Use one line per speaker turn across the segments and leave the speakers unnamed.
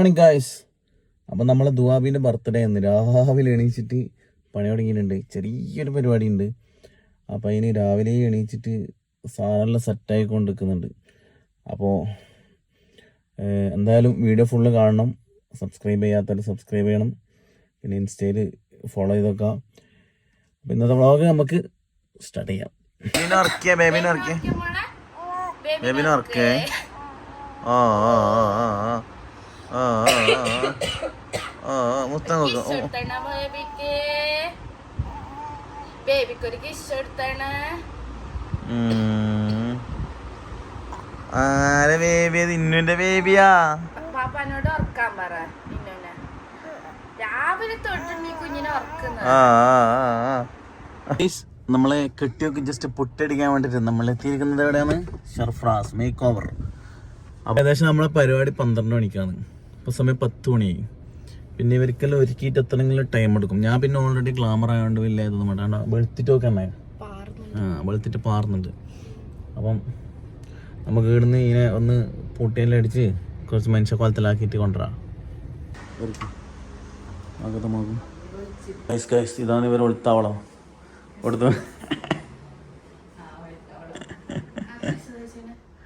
Morning guys അപ്പം നമ്മൾ ദുവാബിന്റെ birthday എന്ന് രാവിലെ എണീച്ചിട്ട് പണി തുടങ്ങിയിട്ടുണ്ട്. ചെറിയൊരു പരിപാടി ഉണ്ട് അപ്പം അതിന് രാവിലെ എണീച്ചിട്ട് സാധനമെല്ലാം സെറ്റായി കൊണ്ടിരിക്കുന്നുണ്ട് അപ്പോൾ എന്തായാലും വീഡിയോ ഫുള്ള് കാണണം. സബ്സ്ക്രൈബ് ചെയ്യാത്തവർ സബ്സ്ക്രൈബ് ചെയ്യണം. പിന്നെ ഇൻസ്റ്റയിൽ ഫോളോ ചെയ്ത് വെക്കാം. അപ്പം ഇന്നത്തെ വ്ളോഗ് നമുക്ക് സ്റ്റാർട്ട് ചെയ്യാം. ബേബിനെ ബേബിനെ ബേബിനെ ആ ആ ആ ആ. ആ ആ മുത്തം
ബേബിക്ക്. ഒരു കിസ്
ആരെ ബേബി? അത് ഇന്നുന്റെ ബേബിയാ?
പാപ്പാനോട് ഉറക്കാൻ പറ രാവിലെ തൊട്ട് നീ കുഞ്ഞിനെ
നമ്മളെ കെട്ടിയൊക്കെ ജസ്റ്റ് പൊട്ടടിക്കാൻ വേണ്ടിട്ട് നമ്മൾ എത്തിയിരിക്കുന്നത് എവിടെയാണ്? ഷർഫ്രാസ് മേക്ക് ഓവർ ഏകദേശം നമ്മളെ പരിപാടി പന്ത്രണ്ട് മണിക്കാണ്. ഇപ്പൊ സമയം പത്ത് മണിയായി പിന്നെ ഇവർക്കെല്ലാം ഒരുക്കിയിട്ട് എത്തണമെങ്കിലും ടൈം എടുക്കും. ഞാൻ പിന്നെ ഓൾറെഡി ഗ്ലാമർ ആയതുകൊണ്ട് വലിയ ഇതൊന്നും വേണ്ട. വെളുത്തിട്ടൊക്കെ തന്നെ ആ വെളുത്തിട്ട് പാറുന്നുണ്ട് അപ്പം നമുക്ക് ഇവിടുന്ന് ഇങ്ങനെ ഒന്ന് പൂട്ടിയെല്ലാം അടിച്ച് കുറച്ച് മനുഷ്യ കോലത്തിലാക്കിയിട്ട് കൊണ്ടുവരാം ഇതാണ് ഇവർ ഒളുത്താവളം കൊടുത്തു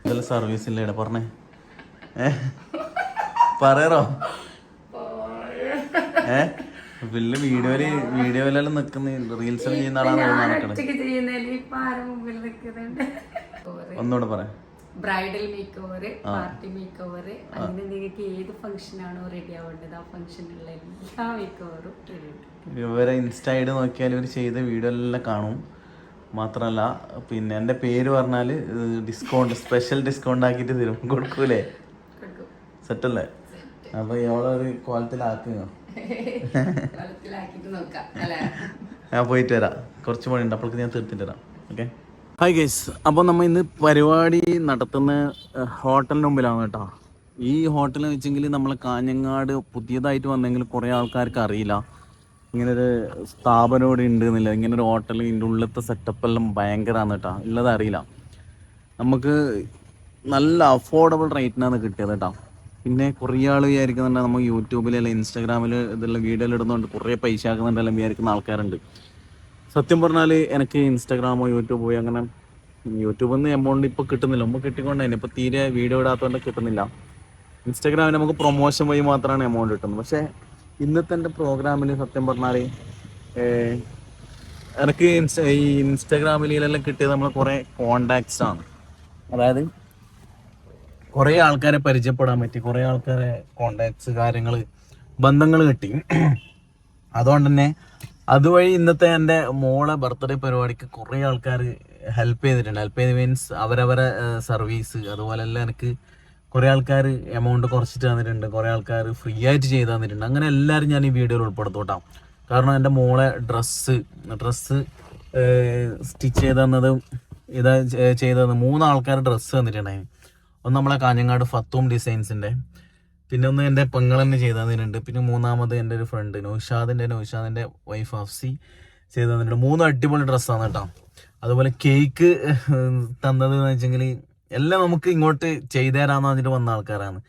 ഇതെല്ലാം സർവീസ് ഇല്ല ഇവിടെ പറഞ്ഞേ? ഏ? പറയറോ ഏ? വലിയ വീഡിയോയിൽ വീഡിയോയിലെല്ലാം നിക്കുന്ന റീൽസ് ചെയ്യുന്ന ആളാണ് നടക്കണത്? ഒന്നുകൂടെ പറയാം
bridal make over party make over അങ്ങനെ നിങ്ങൾക്ക് ഏത് ഫംഗ്ഷൻ ആണോ റെഡി ആവേണ്ടത്? ആ ഫംഗ്ഷനുള്ള എല്ലാ മേക്ക് ഓവറും
ഇവരെ ഇൻസ്റ്റ നോക്കിയാൽ ഇവർ ചെയ്ത വീഡിയോ എല്ലാം കാണും. മാത്രമല്ല പിന്നെ എന്റെ പേര് പറഞ്ഞാൽ ഡിസ്കൗണ്ട് സ്പെഷ്യൽ ഡിസ്കൗണ്ട് ആക്കിയിട്ട് തരും. കൊടുക്കൂലേ?
കൊടുക്കും.
സെറ്റല്ലേ അപ്പോൾ ഇവളൊരു കോലത്തിലാക്കുക
വെള്ളത്തിലാക്കിയിട്ട് നോക്കാം അല്ലേ?
ഞാൻ പോയിട്ട് വരാം. കുറച്ച് പണിയുണ്ട് അപ്പോഴേക്ക് ഞാൻ തീർത്തിട്ട് വരാം. ഓക്കെ ഹായ് ഗൈസ് അപ്പോൾ നമ്മൾ ഇന്ന് പരിപാടി നടത്തുന്ന ഹോട്ടലിന് മുമ്പിലാണ് കേട്ടോ. ഈ ഹോട്ടൽ വെച്ചെങ്കിൽ നമ്മൾ കാഞ്ഞങ്ങാട് പുതിയതായിട്ട് വന്നെങ്കിൽ കുറേ ആൾക്കാർക്ക് അറിയില്ല. ഇങ്ങനൊരു സ്ഥാപനം ഇവിടെ ഉണ്ട് എന്നില്ല. ഇങ്ങനൊരു ഹോട്ടൽ ഇതിന്റെ ഉള്ളിലത്തെ സെറ്റപ്പ് എല്ലാം ഭയങ്കരമാണ് കേട്ടോ. ഉള്ളത് അറിയില്ല. നമുക്ക് നല്ല അഫോർഡബിൾ റേറ്റിനാണ് കിട്ടിയത് കേട്ടോ. പിന്നെ കുറേ ആൾ വിചാരിക്കുന്നുണ്ട് നമ്മൾ യൂട്യൂബിൽ അല്ലെങ്കിൽ ഇൻസ്റ്റാഗ്രാമിൽ ഇതെല്ലാം വീഡിയോ ഇടുന്നുണ്ട് കുറേ പൈസ ആക്കുന്നുണ്ടെല്ലാം വിചാരിക്കുന്ന ആൾക്കാരുണ്ട്. സത്യം പറഞ്ഞാൽ എനിക്ക് ഇൻസ്റ്റാഗ്രാമോ യൂട്യൂബോ അങ്ങനെ യൂട്യൂബിൽ നിന്ന് എമൗണ്ട് ഇപ്പോൾ കിട്ടുന്നില്ല. മുമ്പ് കിട്ടിക്കൊണ്ടായിരുന്നു ഇപ്പോൾ തീരെ വീഡിയോ ഇടാത്തതുകൊണ്ട് കിട്ടുന്നില്ല. ഇൻസ്റ്റാഗ്രാമിൽ നമുക്ക് പ്രൊമോഷൻ വഴി മാത്രമാണ് എമൗണ്ട് കിട്ടുന്നത്. പക്ഷേ ഇന്നത്തെ എന്റെ പ്രോഗ്രാമിൽ സത്യം പറഞ്ഞാൽ എനിക്ക് ഇൻസ്റ്റ ഈ ഇൻസ്റ്റാഗ്രാമിലെല്ലാം കിട്ടിയത് നമ്മൾ കുറേ കോണ്ടാക്ട്സ് ആണ്. അതായത് കുറേ ആൾക്കാരെ പരിചയപ്പെടാൻ പറ്റി കുറേ ആൾക്കാരെ കോണ്ടാക്ട്സ് കാര്യങ്ങൾ ബന്ധങ്ങൾ കിട്ടി. അതുകൊണ്ട് തന്നെ അതുവഴി ഇന്നത്തെ എന്റെ മോളെ ബർത്ത്ഡേ പരിപാടിക്ക് കുറേ ആൾക്കാർ ഹെൽപ്പ് ചെയ്തിട്ടുണ്ട്. ഹെൽപ്പ് ചെയ്ത് മീൻസ് അവരവരെ സർവീസ് അതുപോലെ എല്ലാം എനിക്ക് കുറേ ആൾക്കാർ എമൗണ്ട് കുറച്ചിട്ട് തന്നിട്ടുണ്ട്. കുറേ ആൾക്കാർ ഫ്രീ ആയിട്ട് ചെയ്ത് തന്നിട്ടുണ്ട്. അങ്ങനെ എല്ലാവരും ഞാൻ ഈ വീഡിയോയിൽ ഉൾപ്പെടുത്തോട്ടാം. കാരണം എന്റെ മോളെ ഡ്രസ്സ് ഡ്രസ്സ് സ്റ്റിച്ച് ചെയ്ത് തന്നതും ഇതാ ചെയ്ത് തന്നത് മൂന്ന് ആൾക്കാർ ഡ്രസ്സ് തന്നിട്ടുണ്ടായിരുന്നു. ഒന്ന് നമ്മളെ കാഞ്ഞങ്ങാട് ഫത്തൂം ഡിസൈൻസിന്റെ പിന്നെ ഒന്ന് എന്റെ പെങ്ങൾ തന്നെ ചെയ്തതിനുണ്ട് പിന്നെ മൂന്നാമത് എന്റെ ഒരു ഫ്രണ്ട് നൗഷാദിന്റെ നൗഷാദിന്റെ വൈഫ് അഫ്സി ചെയ്ത് തന്നിട്ടുണ്ട്. മൂന്ന് അടിപൊളി ഡ്രസ്സാണ് കേട്ടോ. അതുപോലെ കേക്ക് തന്നത് എന്ന് വെച്ചെങ്കിൽ എല്ലാം നമുക്ക് ഇങ്ങോട്ട് ചെയ്തു തരാമെന്ന് പറഞ്ഞിട്ട് വന്ന ആൾക്കാരാണ്.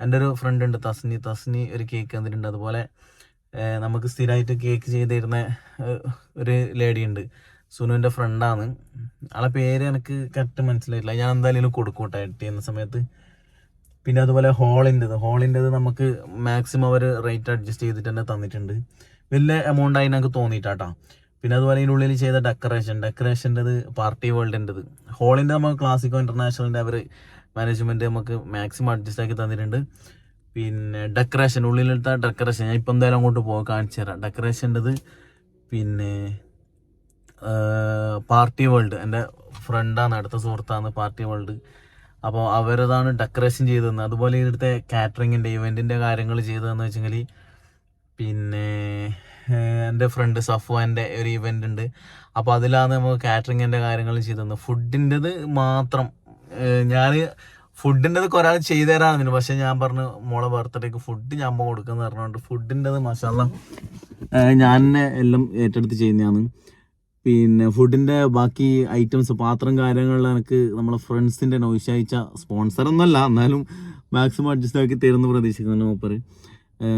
എന്റെ ഒരു ഫ്രണ്ട് ഉണ്ട് തസ്നി. തസ്നി ഒരു കേക്ക് തന്നിട്ടുണ്ട്. അതുപോലെ നമുക്ക് സ്ഥിരമായിട്ട് കേക്ക് ചെയ്ത് തരുന്ന ഒരു ലേഡി ഉണ്ട്. സുനുവിന്റെ ഫ്രണ്ടാണ് ആളെ പേര് എനിക്ക് കറക്റ്റ് മനസ്സിലായിട്ടില്ല. ഞാൻ എന്തായാലും കൊടുക്കോട്ടെ കേട്ടോ എഡിറ്റ് ചെയ്യുന്ന സമയത്ത്. പിന്നെ അതുപോലെ ഹോളിന്റെത് ഹോളിന്റെത് നമുക്ക് മാക്സിമം അവർ റേറ്റ് അഡ്ജസ്റ്റ് ചെയ്തിട്ട് തന്നെ തന്നിട്ടുണ്ട്. വലിയ എമൗണ്ട് ആയി എനിക്ക് തോന്നിയിട്ടാട്ടോ. പിന്നെ അതുപോലെ ഉള്ളിൽ ചെയ്ത ഡെക്കറേഷൻ ഡെക്കറേഷന്റെത് പാർട്ടി വേൾഡിന്റെത് ഹോളിന്റെ നമുക്ക് ക്ലാസിക്കോ ഇന്റർനാഷണലിന്റെ അവർ മാനേജ്മെന്റ് നമുക്ക് മാക്സിമം അഡ്ജസ്റ്റ് ആക്കി തന്നിട്ടുണ്ട്. പിന്നെ ഡെക്കറേഷൻ ഉള്ളിലെടുത്ത ഡെക്കറേഷൻ ഞാൻ ഇപ്പം എന്തായാലും അങ്ങോട്ട് പോകാൻ കാണിച്ചു തരാം. ഡെക്കറേഷന്റെത് പിന്നെ പാർട്ടി വേൾഡ് എന്റെ ഫ്രണ്ടാണ് അടുത്ത സുഹൃത്താണ് പാർട്ടി വേൾഡ് അപ്പോൾ അവരതാണ് ഡെക്കറേഷൻ ചെയ്തു തന്നത് അതുപോലെ ഇവിടുത്തെ കാറ്ററിങ്ങിന്റെ ഇവന്റിന്റെ കാര്യങ്ങൾ ചെയ്തതെന്ന് വെച്ചെങ്കിൽ പിന്നെ എന്റെ ഫ്രണ്ട് സഫ്വാന്റെ ഒരു ഇവന്റ് ഉണ്ട്. അപ്പോൾ അതിലാണ് നമുക്ക് കാറ്ററിങ്ങിന്റെ കാര്യങ്ങൾ ചെയ്തു തന്നത് ഫുഡിന്റെത് മാത്രം ഞാൻ ഫുഡിന്റെത് കുറേ ചെയ്തു തരാമെന്നു പക്ഷേ ഞാൻ പറഞ്ഞു മോളെ ബർത്ത്ഡേക്ക് ഫുഡ് ഞാൻ കൊടുക്കുന്ന പറഞ്ഞുകൊണ്ട് ഫുഡിന്റെത് മസാല ഞാൻ തന്നെ എല്ലാം ഏറ്റെടുത്ത് ചെയ്യുന്നതാണ്. പിന്നെ ഫുഡിന്റെ ബാക്കി ഐറ്റംസ് പാത്രം കാര്യങ്ങളിൽ എനിക്ക് നമ്മളെ ഫ്രണ്ട്സിന്റെ നോയിസ് അയച്ച സ്പോൺസർ ഒന്നല്ല എന്നാലും മാക്സിമം അഡ്ജസ്റ്റ് ആക്കി തരുന്നു പ്രതീക്ഷിക്കുന്നു മൂപ്പർ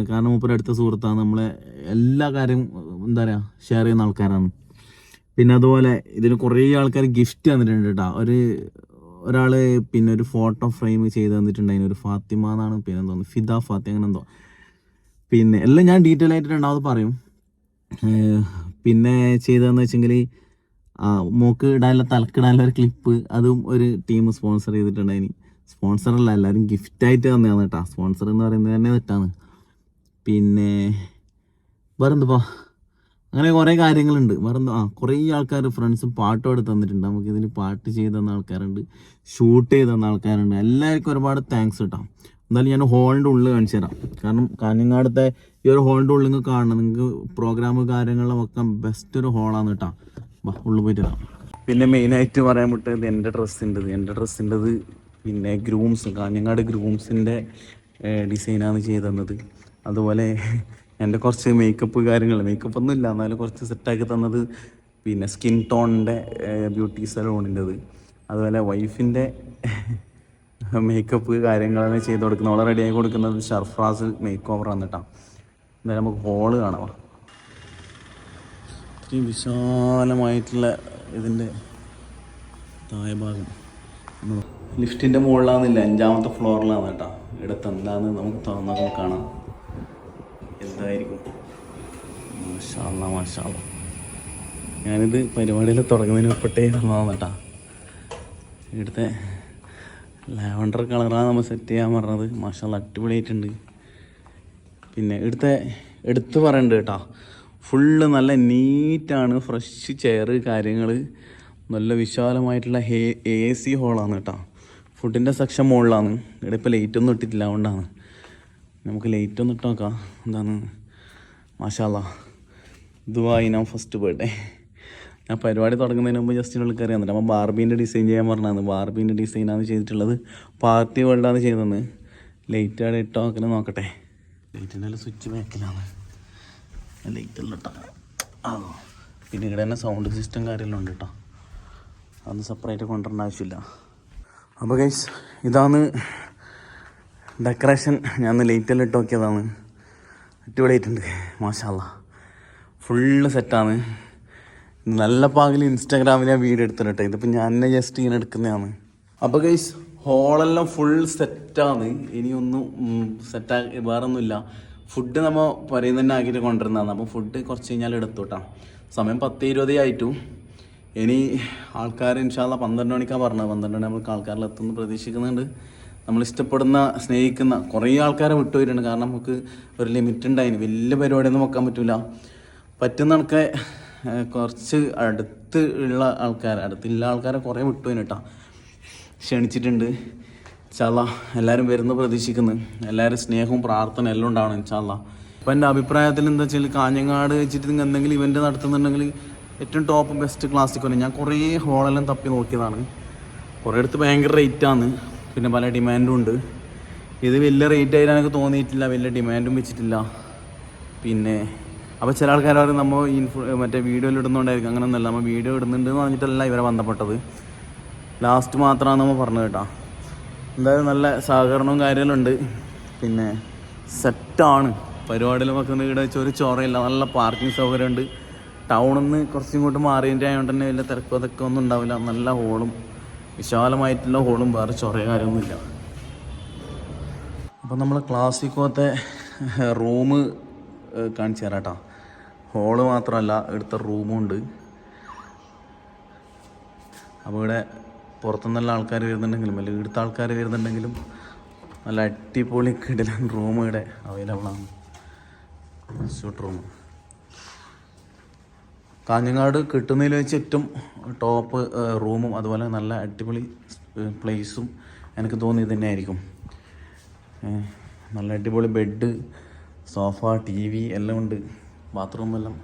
കാരണം മൂപ്പർ അടുത്ത സുഹൃത്താണ്. നമ്മളെ എല്ലാ കാര്യം എന്താ പറയുക ഷെയർ ചെയ്യുന്ന ആൾക്കാരാണ്. പിന്നെ അതുപോലെ ഇതിന് കുറേ ആൾക്കാർ ഗിഫ്റ്റ് തന്നിട്ടുണ്ട് കേട്ടോ ഒരു ഒരാൾ പിന്നെ ഒരു ഫോട്ടോ ഫ്രെയിം ചെയ്ത് തന്നിട്ടുണ്ട്. ഒരു ഫാത്തിമ എന്നാണ് പിന്നെ തോന്നുന്നു. ഫിദ ഫാത്തി അങ്ങനെ എന്തോ. പിന്നെ എല്ലാം ഞാൻ ഡീറ്റെയിൽ ആയിട്ട് രണ്ടാമത് പറയും. പിന്നെ ചെയ്തതെന്ന് വെച്ചെങ്കിൽ ആ മോക്ക് ഇടാനുള്ള തലക്കിടാനുള്ള ഒരു ക്ലിപ്പ് അതും ഒരു ടീം സ്പോൺസർ ചെയ്തിട്ടുണ്ടായിനി. സ്പോൺസർ അല്ല എല്ലാവരും ഗിഫ്റ്റായിട്ട് തന്നെയാണ് കേട്ടോ. സ്പോൺസർ എന്ന് പറയുന്നത് തന്നെ തെറ്റാണ്. പിന്നെ വേറെന്തുപ്പാ? അങ്ങനെ കുറേ കാര്യങ്ങളുണ്ട്. വേറെന്താ? ആ കുറേ ആൾക്കാർ ഫ്രണ്ട്സ് പാട്ടും എടുത്ത് തന്നിട്ടുണ്ട്. നമുക്ക് ഇതിൽ പാട്ട് ചെയ്ത് തന്ന ആൾക്കാരുണ്ട് ഷൂട്ട് ചെയ്ത് തന്ന ആൾക്കാരുണ്ട്. എല്ലാവർക്കും ഒരുപാട് താങ്ക്സ് കേട്ടോ. എന്തായാലും ഞാൻ ഹോളിന്റെ ഉള്ളിൽ കാണിച്ചു തരാം. കാരണം കാഞ്ഞങ്ങാടത്തെ ഈ ഒരു ഹോളിന്റെ ഉള്ളിൽ നിങ്ങൾക്ക് കാണണം. നിങ്ങൾക്ക് പ്രോഗ്രാം കാര്യങ്ങളും ഒക്കെ ബെസ്റ്റ് ഒരു ഹോളാണ് കേട്ടോ ഉള്ളു ഉള്ളിൽ പോയിട്ട് തരാം പിന്നെ മെയിനായിട്ട് പറയാൻ വിട്ടത് എന്റെ ഡ്രസ്സിന്റെത് എന്റെ ഡ്രസ്സിന്റെത് പിന്നെ ഗ്രൂംസ് കാഞ്ഞങ്ങാട് ഗ്രൂംസിന്റെ ഡിസൈനാണ് ചെയ്ത് തന്നത്. അതുപോലെ എന്റെ കുറച്ച് മേക്കപ്പ് കാര്യങ്ങൾ മേക്കപ്പ് ഒന്നും ഇല്ല. എന്നാലും കുറച്ച് സെറ്റാക്കി തന്നത് പിന്നെ സ്കിൻ ടോണിന്റെ ബ്യൂട്ടി സലോണിന്റെത് അതുപോലെ വൈഫിന്റെ മേക്കപ്പ് കാര്യങ്ങളാണ് ചെയ്ത് കൊടുക്കുന്നത്. അവളെ റെഡിയാക്കി കൊടുക്കുന്നത്. ഷർഫ്രാസ് മേക്ക് ഓവർ വന്നിട്ടാണ് എന്തായാലും നമുക്ക് ഹോൾ കാണാം. ഇത്രയും വിശാലമായിട്ടുള്ള ഇതിന്റെ താഴെ ഭാഗം ലിഫ്റ്റിന്റെ മുകളിലാണെന്നില്ല അഞ്ചാമത്തെ ഫ്ലോറിലാണ് കേട്ടോ. ഇടത്ത് എന്താണെന്ന് നമുക്ക് തുറന്നാൽ കാണാം. എന്തായിരിക്കും? മാഷാല്ല മാഷാല്ല ഞാനിത് പരിപാടിയിൽ തുടങ്ങുന്നതിന് മുൽപ്പെട്ടേ തന്നതാണ് കേട്ടോ. ഇവിടുത്തെ ലാവണ്ടർ കളറാണ് നമ്മൾ സെറ്റ് ചെയ്യാൻ പറഞ്ഞത്. മാഷാല്ല അടിപൊളിയായിട്ടുണ്ട്. പിന്നെ ഇവിടുത്തെ എടുത്ത് പറയണ്ട് കേട്ടോ. ഫുള്ള് നല്ല നീറ്റാണ് ഫ്രഷ് ചെയർ കാര്യങ്ങൾ നല്ല വിശാലമായിട്ടുള്ള ഹേ എ സി ഹോളാണ് കേട്ടോ. ഫുഡിന്റെ സെക്ഷൻ മുകളിലാണ്. ഇവിടെ ഇപ്പോൾ ലൈറ്റ് ഒന്നും ഇട്ടിട്ടില്ല അതുകൊണ്ടാണ്. നമുക്ക് ലൈറ്റ് ഒന്ന് ഇട്ട് നോക്കാം. എന്താണ്? മാഷാല്ല ദുബായി ഞാൻ ഫസ്റ്റ് ബർത്ത്ഡേ ഞാൻ പരിപാടി തുടങ്ങുന്നതിന് മുമ്പ് ജസ്റ്റ് ഉള്ളിൽ കയറി വന്നിട്ട്. അപ്പോൾ ബാർബീന്റെ ഡിസൈൻ ചെയ്യാൻ പറഞ്ഞതാണ് ബാർബീന്റെ ഡിസൈനാണ് ചെയ്തിട്ടുള്ളത്. പാർട്ടി വേൾഡാണ് ചെയ്തത് ലൈറ്റ് അവിടെ ഇട്ടോ അങ്ങനെ നോക്കട്ടെ. ലൈറ്റിന്റെ സ്വിച്ച് ബാക്കിലാണ് ലൈറ്റ് എല്ലാം ഇട്ടോ. ആ പിന്നെ ഇവിടെ തന്നെ സൗണ്ട് സിസ്റ്റം കാര്യമെല്ലാം ഉണ്ട് കേട്ടോ അതൊന്നും സെപ്പറേറ്റ് കൊണ്ടുവരേണ്ട ആവശ്യമില്ല. അപ്പോൾ ഗൈസ് ഇതാണ് ഡെക്കറേഷൻ ഞാൻ ലൈറ്റെല്ലാം ഇട്ട് നോക്കിയതാണ്. അടിപൊളിയായിട്ടുണ്ട് മാഷാല്ല ഫുള്ള് സെറ്റാണ് നല്ല പാകിൽ ഇൻസ്റ്റാഗ്രാമിൽ ഞാൻ വീഡിയോ എടുത്തിട്ട് കേട്ടോ ഇതിപ്പോൾ ഞാൻ ജസ്റ്റ് ഇങ്ങനെ എടുക്കുന്നതാണ്. അപ്പോൾ ഗൈസ് ഹോളെല്ലാം ഫുൾ സെറ്റാണ് ഇനിയൊന്നും സെറ്റാ വേറെ ഒന്നുമില്ല ഫുഡ് നമ്മൾ പറയുന്ന തന്നെ ആക്കിയിട്ട് കൊണ്ടുവരുന്നതാണ്. അപ്പോൾ ഫുഡ് കുറച്ച് കഴിഞ്ഞാൽ എടുത്തു കേട്ടോ സമയം പത്ത് ഇരുപത് ആയിട്ടു. ഇനി ആൾക്കാർ ഇൻഷാല്ല പന്ത്രണ്ട് മണിക്കാണ് പറഞ്ഞത്. പന്ത്രണ്ട് മണി നമുക്ക് ആൾക്കാരിൽ എത്തുമെന്ന് പ്രതീക്ഷിക്കുന്നുണ്ട്. നമ്മൾ ഇഷ്ടപ്പെടുന്ന സ്നേഹിക്കുന്ന കുറേ ആൾക്കാരെ വിട്ടുപോയിട്ടുണ്ട്. കാരണം നമുക്ക് ഒരു ലിമിറ്റ് ഉണ്ടായിന്. വലിയ പരിപാടിയൊന്നും വെക്കാൻ പറ്റില്ല പറ്റുന്ന ആൾക്കാർ കുറച്ച് അടുത്ത് ഉള്ള ആൾക്കാർ അടുത്തുള്ള ആൾക്കാരെ കുറേ വിട്ടുപോയിന് കേട്ടോ. ക്ഷണിച്ചിട്ടുണ്ട്. ചാള എല്ലാവരും വരുന്ന പ്രതീക്ഷിക്കുന്നു. എല്ലാവരും സ്നേഹവും പ്രാർത്ഥന എല്ലാം ഉണ്ടാവണം ഇൻഷാല്ല അപ്പം എന്റെ അഭിപ്രായത്തിൽ എന്താ വെച്ചാൽ കാഞ്ഞങ്ങാട് വെച്ചിട്ട് നിങ്ങൾ എന്തെങ്കിലും ഇവന്റ് നടത്തുന്നുണ്ടെങ്കിൽ ഏറ്റവും ടോപ്പ് ബെസ്റ്റ് ക്ലാസ്സിക് വരും ഞാൻ കുറേ ഹോളെല്ലാം തപ്പി നോക്കിയതാണ്. കുറേ അടുത്ത് ഭയങ്കര റേറ്റാണ് പിന്നെ പല ഡിമാൻഡും ഉണ്ട്. ഇത് വലിയ റേറ്റ് ആയിട്ട് എനിക്ക് തോന്നിയിട്ടില്ല. വലിയ ഡിമാൻഡും വെച്ചിട്ടില്ല. പിന്നെ അപ്പോൾ ചില ആൾക്കാർ പറയും നമ്മൾ ഇൻഫു മറ്റേ വീഡിയോയിൽ ഇടുന്നുണ്ടായിരിക്കും. അങ്ങനെയൊന്നുമല്ല നമ്മൾ വീഡിയോ ഇടുന്നുണ്ട് എന്ന് പറഞ്ഞിട്ടല്ല ഇവരെ ബന്ധപ്പെട്ടത്. ലാസ്റ്റ് മാത്രമാണ് നമ്മൾ പറഞ്ഞു കേട്ടോ. എന്തായാലും നല്ല സഹകരണവും കാര്യങ്ങളുണ്ട് പിന്നെ സെറ്റാണ് പരിപാടിയിൽ വെക്കുന്ന വീട് വെച്ച് ഒരു ചോറയില്ല. നല്ല പാർക്കിംഗ് സൗകര്യമുണ്ട്. ടൗണിൽ നിന്ന് കുറച്ചും ഇങ്ങോട്ട് മാറിയതിന്റെ ആയതുകൊണ്ട് തന്നെ വലിയ തിരക്കോ അതൊക്കെ ഒന്നും ഉണ്ടാവില്ല. നല്ല ഹോളും വിശാലമായിട്ടുള്ള ഹോളും വേറെ ചൊറയോ കാര്യമൊന്നുമില്ല. അപ്പം നമ്മൾ ക്ലാസിക്കോത്തെ റൂം കാണിച്ചു തരാം കേട്ടോ. ഹോൾ മാത്രമല്ല ഇവിടുത്തെ റൂമുണ്ട് അപ്പോൾ ഇവിടെ പുറത്തുനിന്നുള്ള ആൾക്കാർ വരുന്നുണ്ടെങ്കിലും അല്ലെങ്കിൽ ഇവിടുത്തെ ആൾക്കാർ വരുന്നുണ്ടെങ്കിലും നല്ല അടിപൊളി കിടിലൻ റൂം ഇവിടെ അവൈലബിൾ ആണ്. സ്യൂട്ട് റൂം കാഞ്ഞങ്ങാട് കിട്ടുന്നതിൽ വെച്ച് ഏറ്റവും ടോപ്പ് റൂമും അതുപോലെ നല്ല അടിപൊളി പ്ലേസും എനിക്ക് തോന്നി തന്നെ ആയിരിക്കും നല്ല അടിപൊളി ബെഡ് സോഫ ടി വി എല്ലാം ഉണ്ട്. ബാത്റൂമെല്ലാം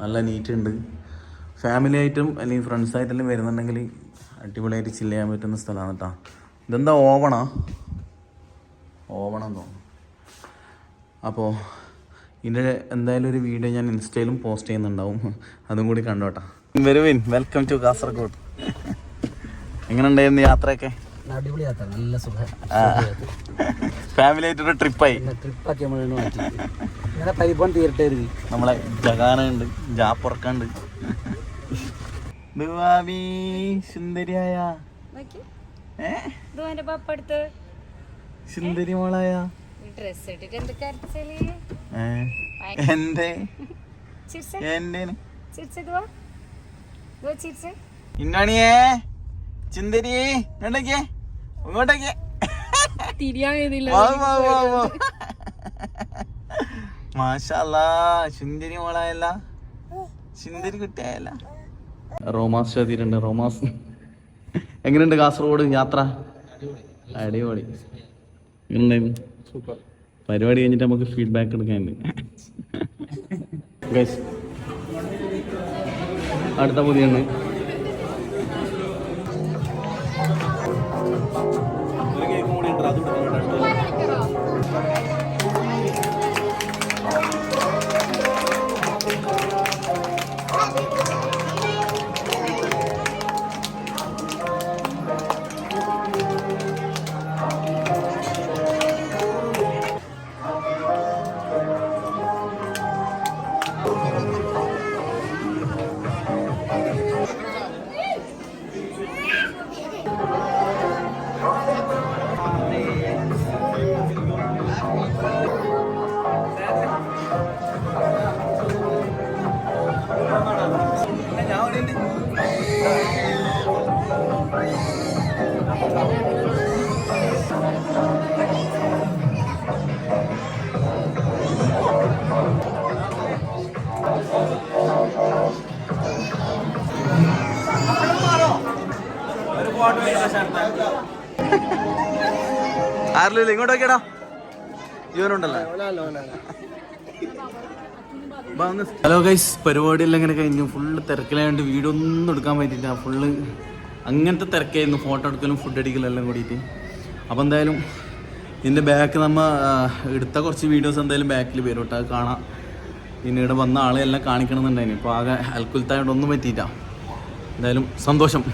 നല്ല നീറ്റ് ഉണ്ട്. ഫാമിലി ആയിട്ടും അല്ലെങ്കിൽ ഫ്രണ്ട്സായിട്ടെല്ലാം വരുന്നുണ്ടെങ്കിൽ അടിപൊളിയായിട്ട് ചില്ല് ചെയ്യാൻ പറ്റുന്ന സ്ഥലമാണ് കേട്ടോ ഇതെന്താ ഓവണാ? ഓവണം തോന്നുന്നു. അപ്പോൾ ഇതിന്റെ എന്തായാലും ഒരു വീഡിയോ ഞാൻ ഇൻസ്റ്റയിലും പോസ്റ്റ് ചെയ്യുന്നുണ്ടാവും. അതും കൂടി കണ്ടോട്ടാ വരുവിൻ വെൽക്കം ടു കാസർഗോഡ്. എങ്ങനെ ഉണ്ടായിരുന്നു യാത്രയൊക്കെ?
അടിപൊളി യാത്ര നല്ല സുഖം.
ഫാമിലി ആയിട്ടൊരു ട്രിപ്പായി
ട്രിപ്പൊക്കെ ഇങ്ങനെ പരിഭവം തീരട്ടെ
നമ്മളെ ജഗാന ഉണ്ട് ജാപ്പുറക്കുണ്ട്. സുന്ദരിയായ. ഏ?
എന്റെ പപ്പ അടുത്ത്.
സുന്ദരി മോളായ.
ഡ്രസ്
എന്റെ എന്റെ ഇന്നാണിയേ. ചിന്തരി ഇങ്ങോട്ടേക്ക്. ഇങ്ങോട്ടേക്ക്.
തിരിയാൻ.
മാഷാല്ലാ സുന്ദരി മോളായല്ല. സുന്ദരി കുട്ടിയായല്ല. റോമാസ് ചതിരുണ്ട് റോമാസ്. എങ്ങനെയുണ്ട് കാസർഗോഡ് യാത്ര? അടിപൊളി.
സൂപ്പർ.
പരിപാടി കഴിഞ്ഞിട്ട് നമുക്ക് ഫീഡ്ബാക്ക് എടുക്കാനുണ്ട്. അടുത്ത പുതിയ ആരില്ല ഇങ്ങോട്ട് നോക്കിയടാ ജീവനുണ്ടല്ലോ ഹലോ ഗൈസ് പരിപാടിയെല്ലാം ഇങ്ങനെ കഴിഞ്ഞു. ഫുള്ള് തിരക്കിലായതുകൊണ്ട് വീഡിയോ ഒന്നും എടുക്കാൻ പറ്റിയില്ല ഫുള്ള് അങ്ങനത്തെ തിരക്കായിരുന്നു. ഫോട്ടോ എടുക്കലും ഫുഡ് അടിക്കലും എല്ലാം കൂടിയിട്ട്. അപ്പോൾ എന്തായാലും ഇതിന്റെ ബാക്ക് നമ്മൾ എടുത്ത കുറച്ച് വീഡിയോസ് എന്തായാലും ബാക്കിൽ വരും കേട്ടോ. അത് കാണാം. ഇവിടെ വന്ന ആളെല്ലാം കാണിക്കണമെന്നുണ്ടായിരുന്നു ഇപ്പോൾ ആകെ അൽക്കുലത്തായോണ്ട് ഒന്നും എന്തായാലും സന്തോഷം.